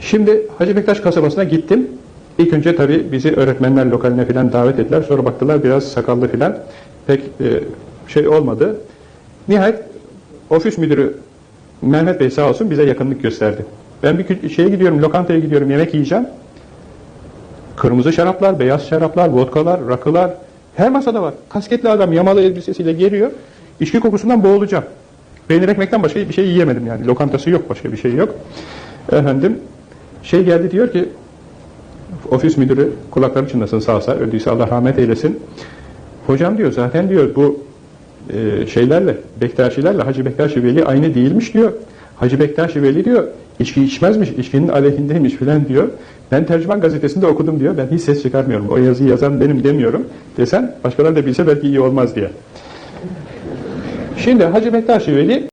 Şimdi Hacı Bektaş kasabasına gittim. İlk önce tabii bizi öğretmenler lokaline falan davet ettiler. Sonra baktılar biraz sakallı falan. Pek e, şey olmadı. Nihayet ofis müdürü Mehmet Bey sağ olsun bize yakınlık gösterdi. Ben bir şeye gidiyorum, lokantaya gidiyorum, yemek yiyeceğim. Kırmızı şaraplar, beyaz şaraplar, vodkalar, rakılar her masada var. Kasketli adam yamalı elbisesiyle geliyor. İçki kokusundan boğulacağım. Peynir ekmekten başka bir şey yiyemedim yani. Lokantası yok, başka bir şey yok. Efendim, şey geldi diyor ki, ofis müdürü kulakları çınlasın sağ olsa, öldüyse Allah rahmet eylesin. Hocam diyor zaten diyor bu e, şeylerle, Bektaşilerle Hacı Bektaşi Veli aynı değilmiş diyor. Hacı Bektaşi Veli diyor, içki içmezmiş, içkinin aleyhindeymiş filan diyor. Ben tercüman gazetesinde okudum diyor, ben hiç ses çıkarmıyorum. O yazıyı yazan benim demiyorum desen, başkaları da bilse belki iyi olmaz diye. Şimdi Hacı Bektaşi Veli